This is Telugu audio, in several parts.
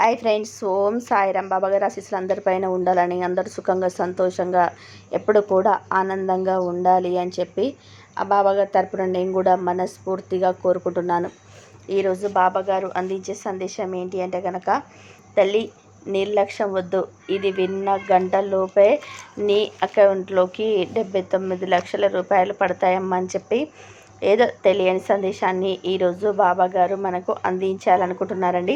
హాయ్ ఫ్రెండ్స్ ఓం సాయిరాం బాబాగారు ఆశీస్సులు అందరిపైన ఉండాలని అందరూ సుఖంగా సంతోషంగా ఎప్పుడు కూడా ఆనందంగా ఉండాలి అని చెప్పి ఆ బాబాగారి తరపున నేను కూడా మనస్ఫూర్తిగా కోరుకుంటున్నాను. ఈరోజు బాబాగారు అందించే సందేశం ఏంటి అంటే కనుక తల్లి నిర్లక్ష్యం వద్దు. ఇది విన్న గంటలోపే నీ అకౌంట్లోకి డెబ్బై తొమ్మిది లక్షల రూపాయలు పడతాయమ్మా అని చెప్పి ఏదో తెలియని సందేశాన్ని ఈరోజు బాబాగారు మనకు అందించాలనుకుంటున్నారండి.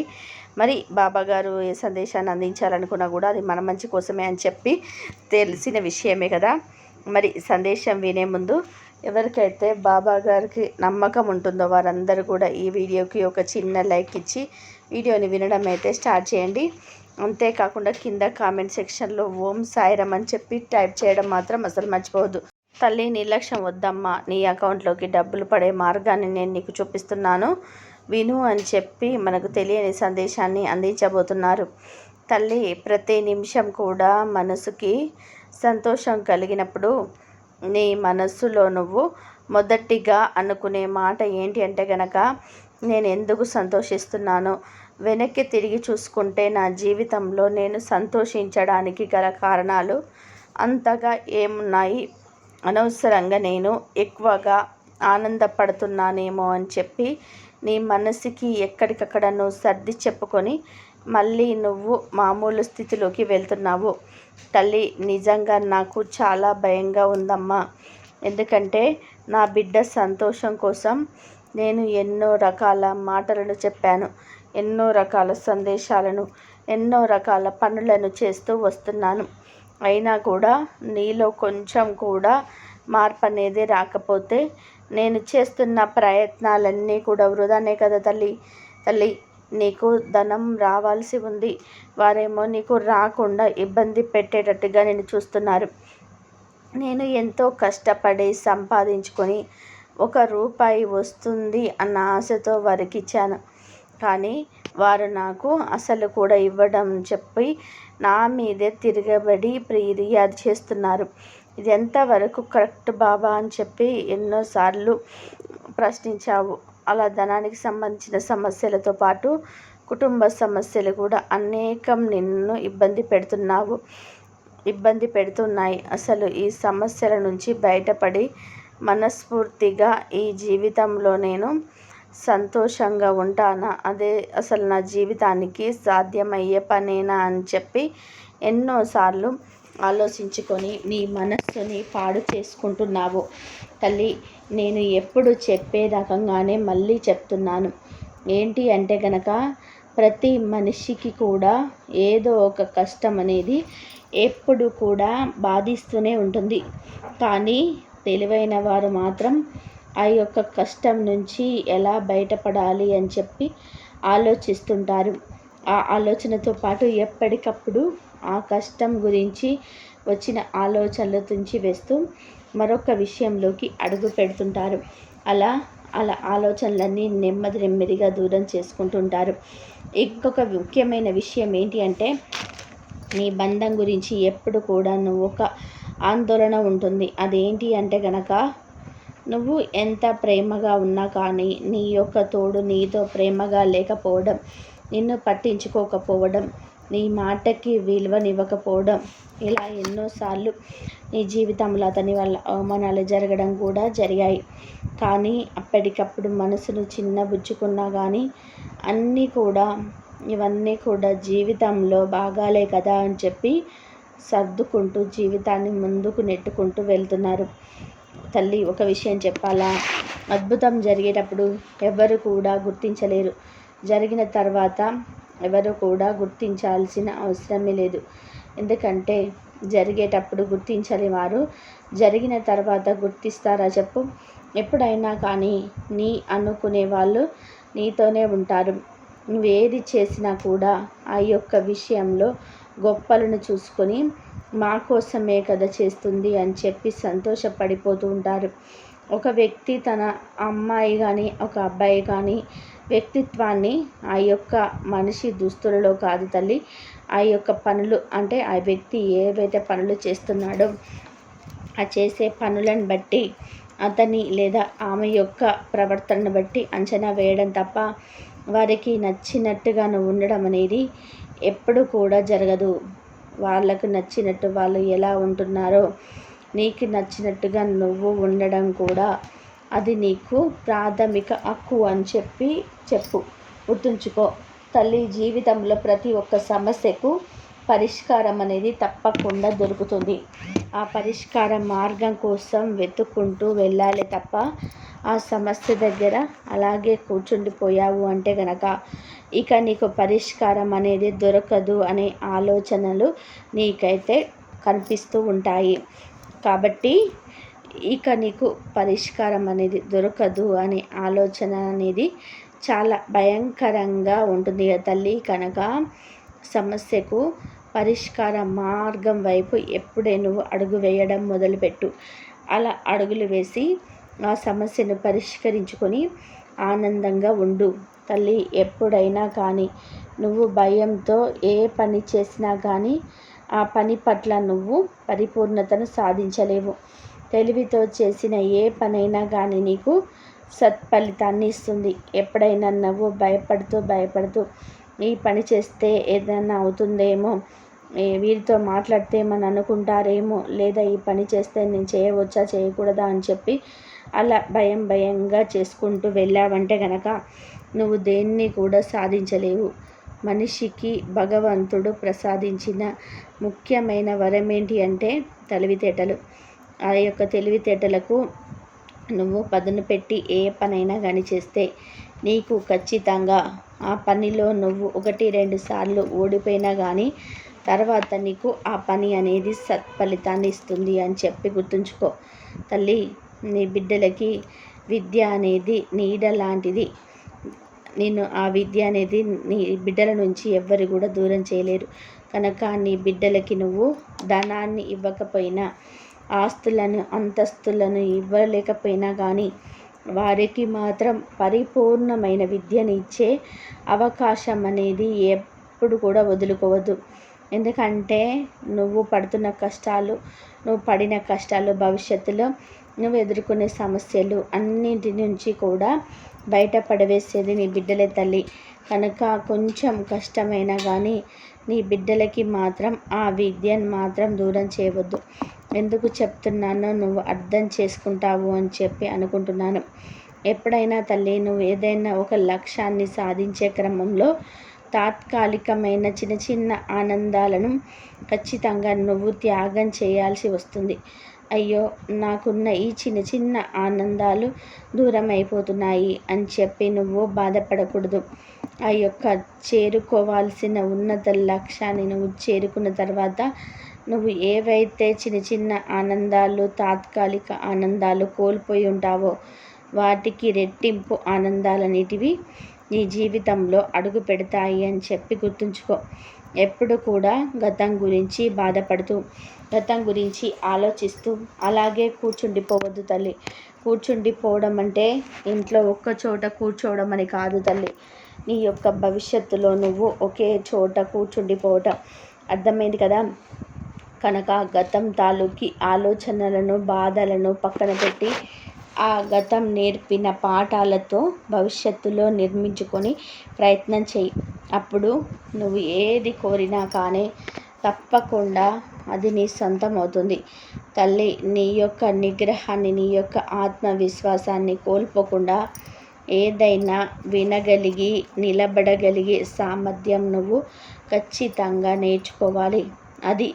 మరి బాబా గారు ఏ సందేశాన్ని అందించాలనుకున్నా కూడా అది మన మంచి కోసమే అని చెప్పి తెలిసిన విషయమే కదా. మరి సందేశం వినే ముందు ఎవరికైతే బాబా గారికి నమ్మకం ఉంటుందో వారందరూ కూడా ఈ వీడియోకి ఒక చిన్న లైక్ ఇచ్చి వీడియోని వినడం అయితే స్టార్ట్ చేయండి. అంతేకాకుండా కింద కామెంట్ సెక్షన్లో ఓం సాయిరం అని చెప్పి టైప్ చేయడం మాత్రం అసలు మర్చిపోవద్దు. తల్లి నిర్లక్ష్యం వద్దమ్మా నీ అకౌంట్లోకి డబ్బులు పడే మార్గాన్ని నేను నీకు చూపిస్తున్నాను. విను అని చెప్పి మనకు తెలియని సందేశాన్ని అందించబోతున్నారు. తల్లి ప్రతి నిమిషం కూడా మనసుకి సంతోషం కలిగినప్పుడు నీ మనస్సులో నువ్వు మొదటిగా అనుకునే మాట ఏంటి అంటే గనక నేను ఎందుకు సంతోషిస్తున్నాను? వెనక్కి తిరిగి చూసుకుంటే నా జీవితంలో నేను సంతోషించడానికి గల కారణాలు అంతగా ఏమున్నాయి? అనవసరంగా నేను ఎక్కువగా ఆనందపడుతున్నానేమో అని చెప్పి నీ మనసుకి ఎక్కడికక్కడ నువ్వు సర్ది చెప్పుకొని మళ్ళీ నువ్వు మామూలు స్థితిలోకి వెళ్తున్నావు. తల్లి నిజంగా నాకు చాలా భయంగా ఉందమ్మా. ఎందుకంటే నా బిడ్డ సంతోషం కోసం నేను ఎన్నో రకాల మాటలను చెప్పాను ఎన్నో రకాల సందేశాలను ఎన్నో రకాల పనులను చేస్తూ వస్తున్నాను. అయినా కూడా నీలో కొంచెం కూడా మార్పు అనేది రాకపోతే నేను చేస్తున్న ప్రయత్నాలన్నీ కూడా వృధానే కదా తల్లి. తల్లి నీకు ధనం రావాల్సి ఉంది. వారేమో నీకు రాకుండా ఇబ్బంది పెట్టేటట్టుగా నేను చూస్తున్నారు. నేను ఎంతో కష్టపడి సంపాదించుకొని ఒక రూపాయి వస్తుంది అన్న ఆశతో వారికి ఇచ్చాను కానీ వారు నాకు అసలు కూడా ఇవ్వడం చెప్పి నా మీదే తిరగబడి ఫిర్యాదు చేస్తున్నారు. ఇది ఎంతవరకు కరెక్ట్ బాబా అని చెప్పి ఎన్నోసార్లు ప్రశ్నించావు. అలా ధనానికి సంబంధించిన సమస్యలతో పాటు కుటుంబ సమస్యలు కూడా అనేకం నిన్ను ఇబ్బంది పెడుతున్నావు. ఇబ్బంది పెడుతున్నాయి. అసలు ఈ సమస్యల నుంచి బయటపడి మనస్ఫూర్తిగా ఈ జీవితంలో నేను సంతోషంగా ఉంటానా? అదే అసలు నా జీవితానికి సాధ్యమయ్యే పనేనా అని చెప్పి ఎన్నోసార్లు ఆలోచించుకొని నీ మనస్సుని పాడు చేసుకుంటున్నావు. తల్లి నేను ఎప్పుడు చెప్పే రకంగానే మళ్ళీ చెప్తున్నాను. ఏంటి అంటే గనక ప్రతి మనిషికి కూడా ఏదో ఒక కష్టం అనేది ఎప్పుడు కూడా బాధిస్తూనే ఉంటుంది. కానీ తెలివైన వారు మాత్రం ఆ యొక్క కష్టం నుంచి ఎలా బయటపడాలి అని చెప్పి ఆలోచిస్తుంటారు. ఆ ఆలోచనతో పాటు ఎప్పటికప్పుడు ఆ కష్టం గురించి వచ్చిన ఆలోచనలు తుంచి వేస్తూ మరొక విషయంలోకి అడుగు పెడుతుంటారు. అలా అలా ఆలోచనలన్నీ నెమ్మది నెమ్మదిగా దూరం చేసుకుంటుంటారు. ఇంకొక ముఖ్యమైన విషయం ఏంటి అంటే నీ బంధం గురించి ఎప్పుడు కూడా నువ్వు ఒక ఆందోళన ఉంటుంది. అదేంటి అంటే గనక నువ్వు ఎంత ప్రేమగా ఉన్నా కానీ నీ యొక్క తోడు నీతో ప్రేమగా లేకపోవడం నిన్ను పట్టించుకోకపోవడం నీ మాటకి విలువనివ్వకపోవడం. ఇలా ఎన్నోసార్లు నీ జీవితంలో అతని వల్ల అవమానాలు జరగడం కూడా జరిగాయి. కానీ అప్పటికప్పుడు మనసును చిన్నబుచ్చుకున్నా కానీ అన్నీ కూడా ఇవన్నీ కూడా జీవితంలో భాగాలే కదా అని చెప్పి సర్దుకుంటూ జీవితాన్ని ముందుకు నెట్టుకుంటూ వెళ్తున్నారు. తల్లి ఒక విషయం చెప్పాలా? అద్భుతం జరిగేటప్పుడు ఎవరు కూడా గుర్తించలేరు. జరిగిన తర్వాత ఎవరు కూడా గుర్తించాల్సిన అవసరమే లేదు. ఎందుకంటే జరిగేటప్పుడు గుర్తించని వారు జరిగిన తర్వాత గుర్తిస్తారా చెప్పు? ఎప్పుడైనా కానీ నీ అనుకునే వాళ్ళు నీతోనే ఉంటారు. నువ్వేది చేసినా కూడా ఆ యొక్క విషయంలో గొప్పలను చూసుకొని మా కోసమే కదా చేస్తుంది అని చెప్పి సంతోషపడిపోతూ ఉంటారు. ఒక వ్యక్తి తన అమ్మాయి కానీ ఒక అబ్బాయి కానీ వ్యక్తిత్వాన్ని ఆ యొక్క మనిషి దుస్తులలో కాదు తల్లి. ఆ యొక్క పనులు అంటే ఆ వ్యక్తి ఏవైతే పనులు చేస్తున్నాడో ఆ చేసే పనులను బట్టి అతని లేదా ఆమె యొక్క ప్రవర్తనను బట్టి అంచనా వేయడం తప్ప వారికి నచ్చినట్టుగా ఉండడం అనేది ఎప్పుడు కూడా జరగదు. వాళ్ళకు నచ్చినట్టు వాళ్ళు ఎలా ఉంటున్నారో నీకు నచ్చినట్టుగా నువ్వు ఉండడం కూడా అది నీకు ప్రాథమిక హక్కు అని చెప్పి చెప్పు. గుర్తుంచుకో తల్లి జీవితంలో ప్రతి ఒక్క సమస్యకు పరిష్కారం అనేది తప్పకుండా దొరుకుతుంది. ఆ పరిష్కార మార్గం కోసం వెతుక్కుంటూ వెళ్ళాలి తప్ప ఆ సమస్య దగ్గర అలాగే కూర్చుండిపోయావు అంటే గనక ఇక నీకు పరిష్కారం అనేది దొరకదు అనే ఆలోచనలు నీకైతే కనిపిస్తూ ఉంటాయి. కాబట్టి ఇక నీకు పరిష్కారం అనేది దొరకదు అనే ఆలోచన అనేది చాలా భయంకరంగా ఉంటుంది తల్లి కనుక సమస్యకు పరిష్కార మార్గం వైపు ఎప్పుడే నువ్వు అడుగు వేయడం మొదలుపెట్టు. అలా అడుగులు వేసి ఆ సమస్యను పరిష్కరించుకొని ఆనందంగా ఉండు. తల్లి ఎప్పుడైనా కానీ నువ్వు భయంతో ఏ పని చేసినా కానీ ఆ పని పట్ల నువ్వు పరిపూర్ణతను సాధించలేవు. తెలివితో చేసిన ఏ పనైనా కానీ నీకు సత్ఫలితాన్ని ఇస్తుంది. ఎప్పుడైనా నువ్వు భయపడుతూ భయపడుతూ ఈ పని చేస్తే ఏదైనా అవుతుందేమో? వీరితో మాట్లాడితే ఏమని అనుకుంటారేమో? లేదా ఈ పని చేస్తే నేను చేయవచ్చా చేయకూడదా అని చెప్పి అలా భయం భయంగా చేసుకుంటూ వెళ్ళావంటే గనక నువ్వు దేన్ని కూడా సాధించలేవు. మనిషికి భగవంతుడు ప్రసాదించిన ముఖ్యమైన వరం ఏంటి అంటే తెలివితేటలు. ఆ యొక్క తెలివితేటలకు నువ్వు పదును పెట్టి ఏ పనైనా కానీ చేస్తే నీకు ఖచ్చితంగా ఆ పనిలో నువ్వు ఒకటి రెండు సార్లు ఓడిపోయినా కానీ తర్వాత నీకు ఆ పని అనేది సత్ఫలితాన్ని ఇస్తుంది అని చెప్పి గుర్తుంచుకో. తల్లి నీ బిడ్డలకి విద్య అనేది నీడ లాంటిది. నేను ఆ విద్య అనేది నీ బిడ్డల నుంచి ఎవ్వరు కూడా దూరం చేయలేరు. కనుక నీ బిడ్డలకి నువ్వు ధనాన్ని ఇవ్వకపోయినా ఆస్తులను అంతస్తులను ఇవ్వలేకపోయినా కానీ వారికి మాత్రం పరిపూర్ణమైన విద్యను ఇచ్చే అవకాశం అనేది ఎప్పుడు కూడా వదులుకోవద్దు. ఎందుకంటే నువ్వు పడుతున్న కష్టాలు నువ్వు పడిన కష్టాలు భవిష్యత్తులో నువ్వు ఎదుర్కొనే సమస్యలు అన్నింటి నుంచి కూడా బయటపడవేసేది నీ బిడ్డలే తల్లి. కనుక కొంచెం కష్టమైనా కానీ నీ బిడ్డలకి మాత్రం ఆ విద్యను మాత్రం దూరం చేయవద్దు. ఎందుకు చెప్తున్నానో నువ్వు అర్థం చేసుకుంటావు అని చెప్పి అనుకుంటున్నాను. ఎప్పుడైనా తల్లి నువ్వు ఏదైనా ఒక లక్ష్యాన్ని సాధించే క్రమంలో తాత్కాలికమైన చిన్న చిన్న ఆనందాలను ఖచ్చితంగా నువ్వు త్యాగం చేయాల్సి వస్తుంది. అయ్యో నాకున్న ఈ చిన్న చిన్న ఆనందాలు దూరం అయిపోతున్నాయి అని చెప్పి నువ్వు బాధపడకూడదు. ఆ యొక్క చేరుకోవాల్సిన ఉన్నత లక్ష్యాన్ని నువ్వు చేరుకున్న తర్వాత నువ్వు ఏవైతే చిన్న చిన్న ఆనందాలు తాత్కాలిక ఆనందాలు కోల్పోయి ఉంటావో వాటికి రెట్టింపు ఆనందాలనేటివి నీ జీవితంలో అడుగు పెడతాయి అని చెప్పి గుర్తుంచుకో. ఎప్పుడు కూడా గతం గురించి బాధపడుతూ గతం గురించి ఆలోచిస్తూ అలాగే కూర్చుండిపోవద్దు తల్లి. కూర్చుండిపోవడం అంటే ఇంట్లో ఒక్క చోట కూర్చోవడం అని కాదు తల్లి. నీ యొక్క భవిష్యత్తులో నువ్వు ఒకే చోట కూర్చుండిపోవటం. అర్థమైంది కదా? కనుక గతం తాలూకి ఆలోచనలను బాధలను పక్కన పెట్టి ఆ గతం నేర్పిన పాఠాలతో భవిష్యత్తులో నిర్మించుకొని ప్రయత్నం చెయ్యి అప్పుడు నువ్వు ఏది కోరినా కానీ తప్పకుండా అది నీ సొంతం అవుతుంది తల్లి నీ యొక్క నిగ్రహాన్ని నీ యొక్క ఆత్మవిశ్వాసాన్ని కోల్పోకుండా ఏదైనా వినగలిగి నిలబడగలిగే సామర్థ్యం నువ్వు ఖచ్చితంగా నేర్చుకోవాలి. అది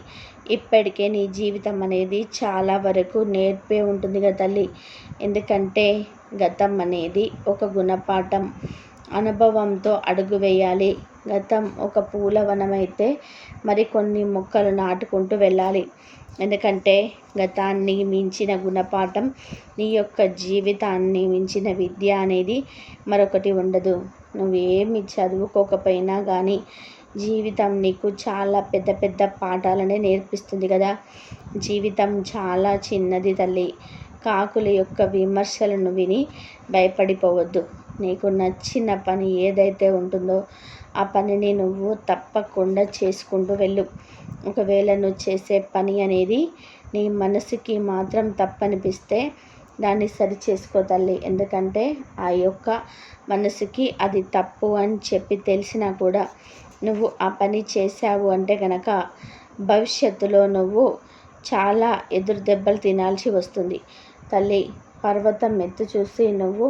ఇప్పటికే నీ జీవితం అనేది చాలా వరకు నేర్పే ఉంటుంది కదా తల్లి. ఎందుకంటే గతం అనేది ఒక గుణపాఠం. అనుభవంతో అడుగు వేయాలి. గతం ఒక పూలవనం అయితే మరికొన్ని మొక్కలు నాటుకుంటూ వెళ్ళాలి. ఎందుకంటే గతాన్ని మించిన గుణపాఠం నీ యొక్క జీవితాన్ని మించిన విద్య అనేది మరొకటి ఉండదు. నువ్వేమి చదువుకోకపోయినా కానీ జీవితం నీకు చాలా పెద్ద పెద్ద పాఠాలనే నేర్పిస్తుంది కదా. జీవితం చాలా చిన్నది తల్లి. కాకుల యొక్క విమర్శలను విని భయపడిపోవద్దు. నీకు నచ్చిన పని ఏదైతే ఉంటుందో ఆ పనిని నువ్వు తప్పకుండా చేసుకుంటూ వెళ్ళు. ఒకవేళ నువ్వు చేసే పని అనేది నీ మనసుకి మాత్రం తప్పనిపిస్తే దాన్ని సరి చేసుకో తల్లి. ఎందుకంటే ఆ యొక్క మనసుకి అది తప్పు అని చెప్పి తెలిసినా కూడా నువ్వు ఆ పని చేశావు అంటే కనుక భవిష్యత్తులో నువ్వు చాలా ఎదురు దెబ్బలు తినాల్సి వస్తుంది. తల్లి పర్వతం ఎత్తు చూసి నువ్వు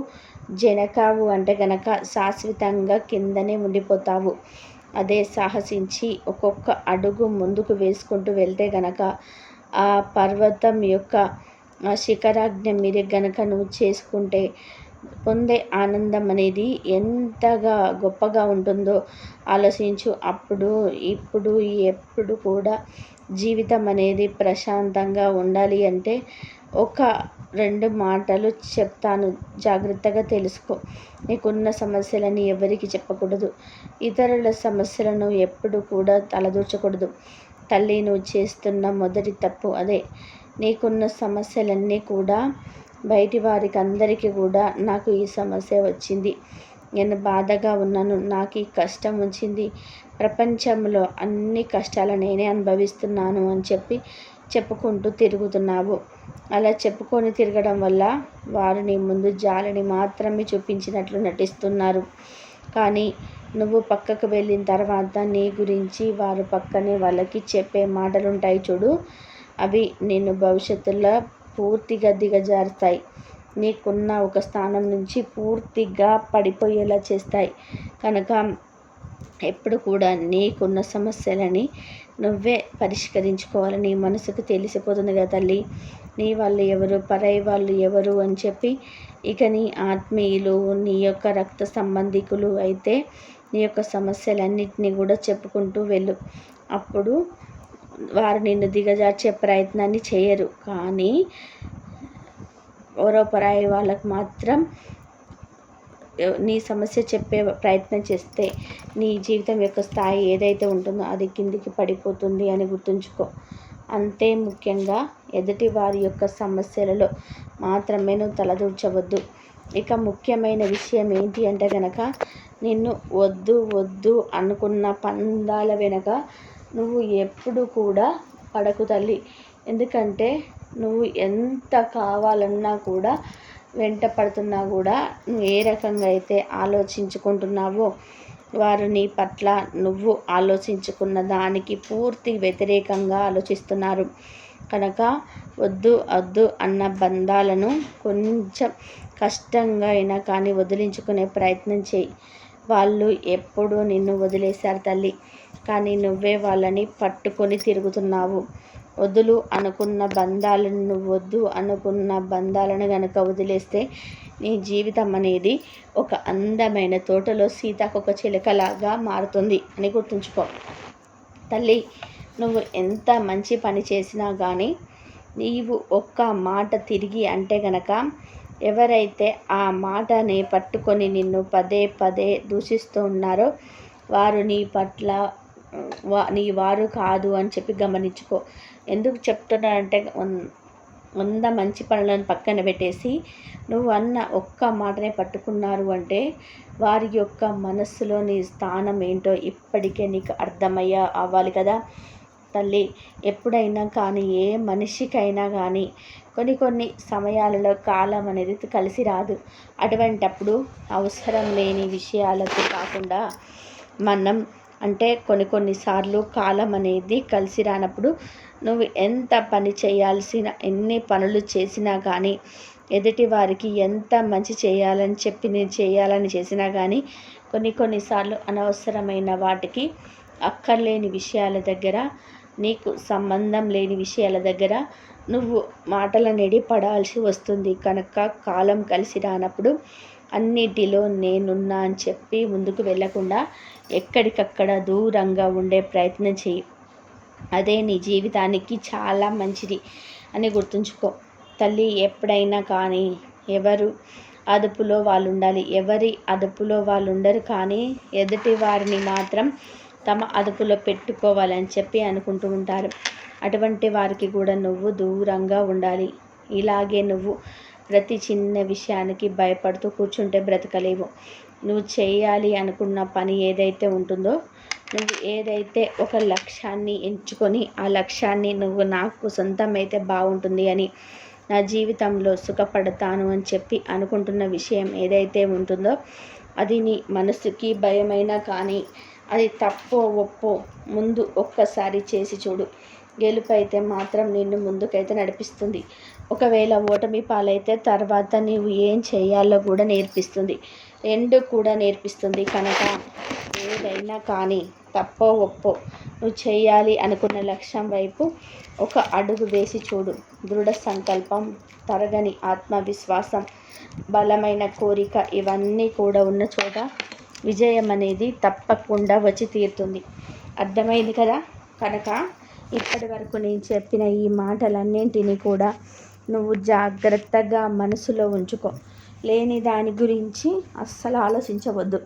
జనకావు అంటే గనక శాశ్వతంగా కిందనే ఉండిపోతావు. అదే సాహసించి ఒక్కొక్క అడుగు ముందుకు వేసుకుంటూ వెళ్తే గనక ఆ పర్వతం యొక్క శిఖరాజ్ఞ మీరు గనక నువ్వు చేసుకుంటే పొందే ఆనందం అనేది ఎంతగా గొప్పగా ఉంటుందో ఆలోచించు. అప్పుడు ఇప్పుడు ఎప్పుడు కూడా జీవితం అనేది ప్రశాంతంగా ఉండాలి అంటే ఒక రెండు మాటలు చెప్తాను. జాగ్రత్తగా తెలుసుకో. నీకున్న సమస్యలని ఎవరికి చెప్పకూడదు. ఇతరుల సమస్యలను ఎప్పుడు కూడా తలదూర్చకూడదు. తల్లి నువ్వు చేస్తున్న మొదటి తప్పు అదే. నీకున్న సమస్యలన్నీ కూడా బయటి వారికి అందరికీ కూడా నాకు ఈ సమస్య వచ్చింది. నేను బాధగా ఉన్నాను. నాకు ఈ కష్టం వచ్చింది. ప్రపంచంలో అన్ని కష్టాలు నేనే అనుభవిస్తున్నాను అని చెప్పి చెప్పుకుంటూ తిరుగుతున్నావు. అలా చెప్పుకొని తిరగడం వల్ల వారు నీ ముందు జాలిని మాత్రమే చూపించినట్లు నటిస్తున్నారు. కానీ నువ్వు పక్కకు వెళ్ళిన తర్వాత నీ గురించి వారు పక్కనే వాళ్ళకి చెప్పే మాటలుంటాయి చూడు. అవి నేను భవిష్యత్తులో పూర్తిగా దిగజారుతాయి. నీకున్న ఒక స్థానం నుంచి పూర్తిగా పడిపోయేలా చేస్తాయి. కనుక ఎప్పుడు కూడా నీకున్న సమస్యలని నువ్వే పరిష్కరించుకోవాలని మనసుకు తెలిసిపోతుంది కదా తల్లి. నీ వాళ్ళు ఎవరు? పరై వాళ్ళు ఎవరు? అని చెప్పి ఇక నీ ఆత్మీయులు నీ యొక్క రక్త సంబంధికులు అయితే నీ యొక్క సమస్యలన్నింటినీ కూడా చెప్పుకుంటూ వెళ్ళు. అప్పుడు వారు నిన్ను దిగజార్చే ప్రయత్నాన్ని చేయరు. కానీ ఎవరో పరాయి వాళ్ళకు మాత్రం నీ సమస్య చెప్పే ప్రయత్నం చేస్తే నీ జీవితం యొక్క స్థాయి ఏదైతే ఉంటుందో అది కిందికి పడిపోతుంది అని గుర్తుంచుకో. అంతే ముఖ్యంగా ఎదుటి వారి యొక్క సమస్యలలో మాత్రమే నువ్వు తలదూర్చవద్దు. ఇక ముఖ్యమైన విషయం ఏంటి అంటే కనుక నిన్ను వద్దు వద్దు అనుకున్న పందాల వెనక నువ్వు ఎప్పుడు కూడా పడకు తల్లి. ఎందుకంటే నువ్వు ఎంత కావాలన్నా కూడా వెంట పడుతున్నా కూడా నువ్వు ఏ రకంగా అయితే ఆలోచించుకుంటున్నావో వారు నీ పట్ల నువ్వు ఆలోచించుకున్న దానికి పూర్తి వ్యతిరేకంగా ఆలోచిస్తున్నారు. కనుక వద్దు వద్దు అన్న బంధాలను కొంచెం కష్టంగా అయినా కానీ వదిలించుకునే ప్రయత్నం చేయి. వాళ్ళు ఎప్పుడూ నిన్ను వదిలేశారు తల్లి. కానీ నువ్వే వాళ్ళని పట్టుకొని తిరుగుతున్నావు. వదులు అనుకున్న బంధాలను నువ్వు వద్దు. అనుకున్న బంధాలను గనక వదిలేస్తే నీ జీవితం అనేది ఒక అందమైన తోటలో సీతాకొక చిలకలాగా మారుతుంది అని గుర్తుంచుకో. తల్లి నువ్వు ఎంత మంచి పని చేసినా కానీ నీవు ఒక్క మాట తిరిగి అంటే గనక ఎవరైతే ఆ మాటని పట్టుకొని నిన్ను పదే పదే దూషిస్తూ ఉన్నారో వారు నీ పట్ల వా నీ వారు కాదు అని చెప్పి గమనించుకో. ఎందుకు చెప్తున్నానంటే వంద మంచి పనులను పక్కన పెట్టేసి నువ్వు అన్న ఒక్క మాటనే పట్టుకున్నారు అంటే వారి యొక్క మనస్సులోని స్థానం ఏంటో ఇప్పటికే నీకు అర్థమయ్యా అవ్వాలి కదా. తల్లి ఎప్పుడైనా కానీ ఏ మనిషికైనా కానీ కొన్ని కొన్ని సమయాలలో కాలం అనేది కలిసి రాదు. అటువంటప్పుడు అవసరం లేని విషయాలతో కాకుండా మనం అంటే కొన్ని కొన్నిసార్లు కాలం అనేది కలిసి రానప్పుడు నువ్వు ఎంత పని చేయాల్సిన ఎన్ని పనులు చేసినా కానీ ఎదుటి వారికి ఎంత మంచి చేయాలని చెప్పి నేను చేయాలని చేసినా కానీ కొన్ని కొన్నిసార్లు అనవసరమైన వాటికి అక్కర్లేని విషయాల దగ్గర నీకు సంబంధం లేని విషయాల దగ్గర నువ్వు మాటలనేది పడాల్సి వస్తుంది. కనుక కాలం కలిసి రానప్పుడు అన్నిటిలో నేనున్నా అని చెప్పి ముందుకు వెళ్ళకుండా ఎక్కడికక్కడ దూరంగా ఉండే ప్రయత్నం చేయి అదే నీ జీవితానికి చాలా మంచిది అని గుర్తుంచుకో. తల్లి ఎప్పుడైనా కానీ ఎవరు అదుపులో వాళ్ళు ఉండాలి ఎవరి అదుపులో వాళ్ళు ఉండరు కానీ ఎదుటి వారిని మాత్రం తమ అదుపులో పెట్టుకోవాలని చెప్పి అనుకుంటూ ఉంటారు. అటువంటి వారికి కూడా నువ్వు దూరంగా ఉండాలి. ఇలాగే నువ్వు ప్రతి చిన్న విషయానికి భయపడుతూ కూర్చుంటే బ్రతకలేవు. నువ్వు చేయాలి అనుకున్న పని ఏదైతే ఉంటుందో నువ్వు ఏదైతే ఒక లక్ష్యాన్ని ఎంచుకొని ఆ లక్ష్యాన్ని నువ్వు నాకు సొంతం అయితే బాగుంటుంది అని నా జీవితంలో సుఖపడతాను అని చెప్పి అనుకుంటున్న విషయం ఏదైతే ఉంటుందో అది నీ మనసుకి భయమైనా కానీ అది తప్పో ఒప్పో ముందు ఒక్కసారి చేసి చూడు. గెలుపు అయితే మాత్రం నిన్ను ముందుకైతే నడిపిస్తుంది. ఒకవేళ ఓటమి పాలైతే తర్వాత నీవు ఏం చేయాలో కూడా నేర్పిస్తుంది. రెండు కూడా నేర్పిస్తుంది కనుక ఏదైనా కానీ తప్పో ఒప్పో నువ్వు చేయాలి అనుకున్న లక్ష్యం వైపు ఒక అడుగు వేసి చూడు. దృఢ సంకల్పం తరగని ఆత్మవిశ్వాసం బలమైన కోరిక ఇవన్నీ కూడా ఉన్న చోట విజయం అనేది తప్పకుండా వచ్చి తీరుతుంది. అర్థమైంది కదా? కనుక ఇప్పటి వరకు నేను చెప్పిన ఈ మాటలన్నింటినీ కూడా నువ్వు జాగ్రత్తగా మనసులో ఉంచుకో. లేని దాని గురించి అస్సలు ఆలోచించవద్దు.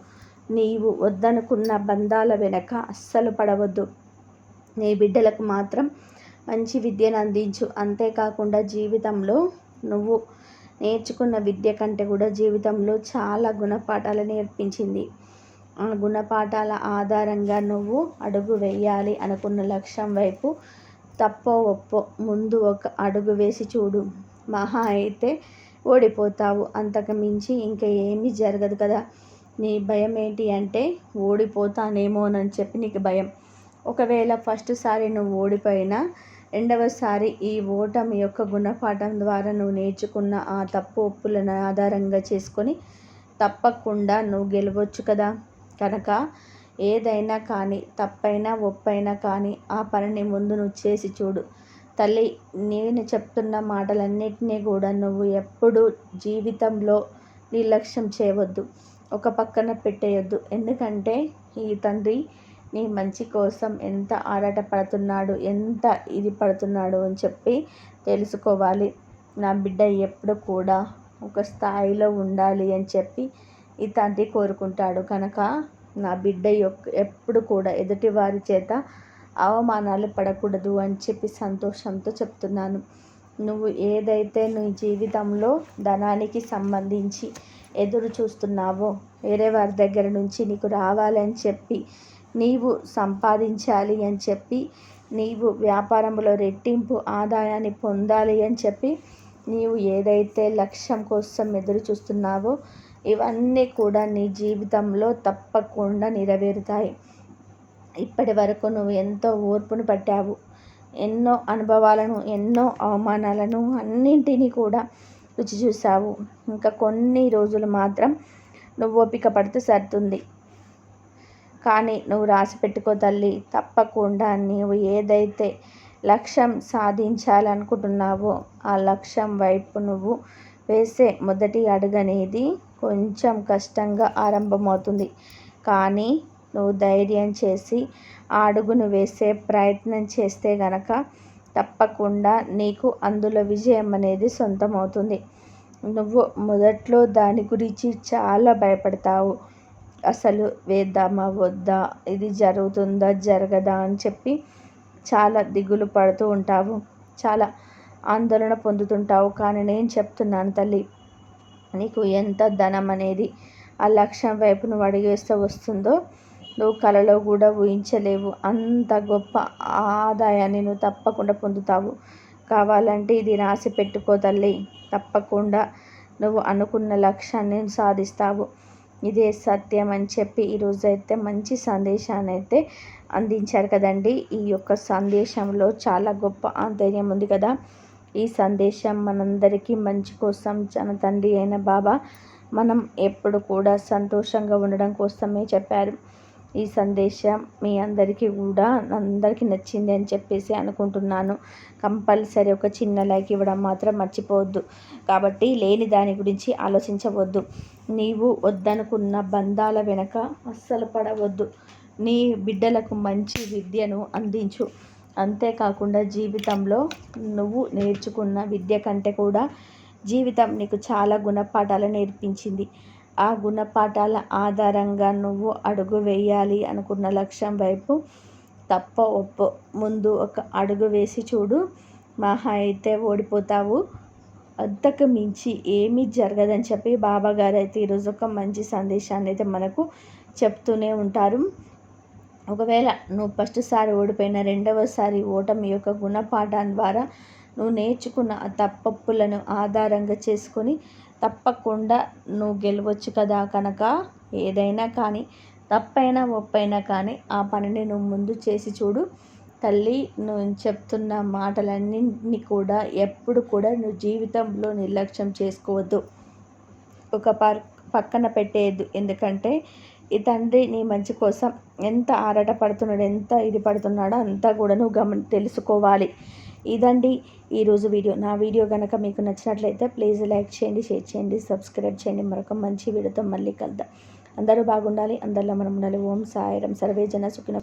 నీవు వద్దనుకున్న బంధాల వెనక అస్సలు పడవద్దు. నీ బిడ్డలకు మాత్రం మంచి విద్యను అందించు. అంతేకాకుండా జీవితంలో నువ్వు నేర్చుకున్న విద్య కంటే కూడా జీవితంలో చాలా గుణపాఠాలు నేర్పించింది. ఆ గుణపాఠాల ఆధారంగా నువ్వు అడుగు వేయాలి అనుకున్న లక్ష్యం వైపు తప్పో ఒప్పో ముందు ఒక అడుగు వేసి చూడు. మహా అయితే ఓడిపోతావు. అంతకు మించి ఇంకా ఏమీ జరగదు కదా. నీ భయం ఏంటి అంటే ఓడిపోతానేమోనని చెప్పి నీకు భయం. ఒకవేళ ఫస్ట్ సారి నువ్వు ఓడిపోయినా రెండవసారి ఈ ఓటమి యొక్క గుణపాఠం ద్వారా నువ్వు నేర్చుకున్న ఆ తప్పు ఒప్పులను ఆధారంగా చేసుకొని తప్పకుండా నువ్వు గెలవచ్చు కదా. కనుక ఏదైనా కానీ తప్పైనా ఒప్పైనా కానీ ఆ పనిని ముందు నువ్వు చేసి చూడు. తల్లి నేను చెప్తున్న మాటలన్నిటినీ కూడా నువ్వు ఎప్పుడూ జీవితంలో నిర్లక్ష్యం చేయవద్దు. ఒక పక్కన పెట్టేయొద్దు. ఎందుకంటే ఈ తండ్రి నీ మంచి కోసం ఎంత ఆరాట పడుతున్నాడు ఎంత ఇది పడుతున్నాడు అని చెప్పి తెలుసుకోవాలి. నా బిడ్డ ఎప్పుడు కూడా ఒక స్థాయిలో ఉండాలి అని చెప్పి ఈ తండ్రి కోరుకుంటాడు. కనుక నా బిడ్డ యొక్క ఎప్పుడు కూడా ఎదుటి వారి చేత అవమానాలు పడకూడదు అని చెప్పి సంతోషంతో చెప్తున్నాను. నువ్వు ఏదైతే నీ జీవితంలో ధనానికి సంబంధించి ఎదురు చూస్తున్నావో వేరే వారి దగ్గర నుంచి నీకు రావాలని చెప్పి నీవు సంపాదించాలి అని చెప్పి నీవు వ్యాపారంలో రెట్టింపు ఆదాయాన్ని పొందాలి అని చెప్పి నీవు ఏదైతే లక్ష్యం కోసం ఎదురు చూస్తున్నావో ఇవన్నీ కూడా నీ జీవితంలో తప్పకుండా నెరవేరుతాయి. ఇప్పటి వరకు నువ్వు ఎంతో ఓర్పును పట్టావు. ఎన్నో అనుభవాలను ఎన్నో అవమానాలను అన్నింటినీ కూడా రుచి చూసావు ఇంకా కొన్ని రోజులు మాత్రం నువ్వు ఓపిక పడితే సరుతుంది కానీ నువ్వు రాసి పెట్టుకో తల్లి తప్పకుండా నీవు ఏదైతే లక్ష్యం సాధించాలనుకుంటున్నావో ఆ లక్ష్యం వైపు నువ్వు వేసే మొదటి అడుగు అనేది కొంచెం కష్టంగా ఆరంభమవుతుంది. కానీ నువ్వు ధైర్యం చేసి ఆ అడుగును వేసే ప్రయత్నం చేస్తే గనక తప్పకుండా నీకు అందులో విజయం అనేది సొంతమవుతుంది. నువ్వు మొదట్లో దాని గురించి చాలా భయపడతావు. అసలు వేద్దామా వద్దా? ఇది జరుగుతుందా జరగదా అని చెప్పి చాలా దిగులు పడుతూ ఉంటావు. చాలా ఆందోళన పొందుతుంటావు. కానీ నేను చెప్తున్నాను తల్లి నీకు ఎంత ధనం అనేది ఆ లక్ష్యం వైపు నువ్వు అడిగేస్తే వస్తుందో నువ్వు కలలో కూడా ఊహించలేవు. అంత గొప్ప ఆదాయాన్ని నువ్వు తప్పకుండా పొందుతావు. కావాలంటే ఇది రాసి పెట్టుకో తల్లి. తప్పకుండా నువ్వు అనుకున్న లక్ష్యాన్ని సాధిస్తావు. ఇదే సత్యం అని చెప్పి ఈరోజైతే మంచి సందేశాన్ని అయితే అందించారు కదండి. ఈ యొక్క సందేశంలో చాలా గొప్ప ఆంతర్యం ఉంది కదా. ఈ సందేశం మనందరికీ మంచి కోసం తన తండ్రి అయిన బాబా మనం ఎప్పుడు కూడా సంతోషంగా ఉండడం కోసమే చెప్పారు. ఈ సందేశం మీ అందరికీ కూడా అందరికీ నచ్చింది అని చెప్పేసి అనుకుంటున్నాను. కంపల్సరీ ఒక చిన్న లైక్ ఇవ్వడం మాత్రం మర్చిపోవద్దు. కాబట్టి లేని దాని గురించి ఆలోచించవద్దు. నీవు వద్దనుకున్న బంధాల వెనక అస్సలు పడవద్దు. నీ బిడ్డలకు మంచి విద్యను అందించు. అంతేకాకుండా జీవితంలో నువ్వు నేర్చుకున్న విద్య కంటే కూడా జీవితం నీకు చాలా గుణపాఠాలు నేర్పించింది. ఆ గుణపాఠాల ఆధారంగా నువ్వు అడుగు వేయాలి అనుకున్న లక్ష్యం వైపు తప్ప ఒప్పో. ముందు ఒక అడుగు వేసి చూడు. మహా అయితే ఓడిపోతావు. అంతకు మించి ఏమీ జరగదని చెప్పి బాబా గారు అయితే ఈరోజు ఒక మంచి సందేశాన్ని అయితే మనకు చెప్తూనే ఉంటారు. ఒకవేళ నువ్వు ఫస్ట్ సారి ఓడిపోయిన రెండవసారి ఓటమి యొక్క గుణపాఠం ద్వారా నువ్వు నేర్చుకున్న ఆ తప్పప్పులను ఆధారంగా చేసుకొని తప్పకుండా నువ్వు గెలవచ్చు కదా కనుక ఏదైనా కానీ తప్పైనా ఒప్పైనా కానీ ఆ పనిని నువ్వు ముందు చేసి చూడు. తల్లి నువ్వు చెప్తున్న మాటలన్నింటినీ కూడా ఎప్పుడు కూడా నువ్వు జీవితంలో నిర్లక్ష్యం చేసుకోవద్దు. ఒక పర్ పక్కన పెట్టేయద్దు. ఎందుకంటే ఈ తండ్రి నీ మంచి కోసం ఎంత ఆరాట పడుతున్నాడు ఎంత ఇది పడుతున్నాడో అంతా కూడా నువ్వు గమని తెలుసుకోవాలి. ఇదండి ఈరోజు వీడియో. నా వీడియో కనుక మీకు నచ్చినట్లయితే ప్లీజ్ లైక్ చేయండి షేర్ చేయండి సబ్స్క్రైబ్ చేయండి. మరొక మంచి వీడియోతో మళ్ళీ కలుద్దాం. అందరూ బాగుండాలి. అందరిలో మనం ఉండాలి. ఓం సాయరం సర్వే జన సుఖిన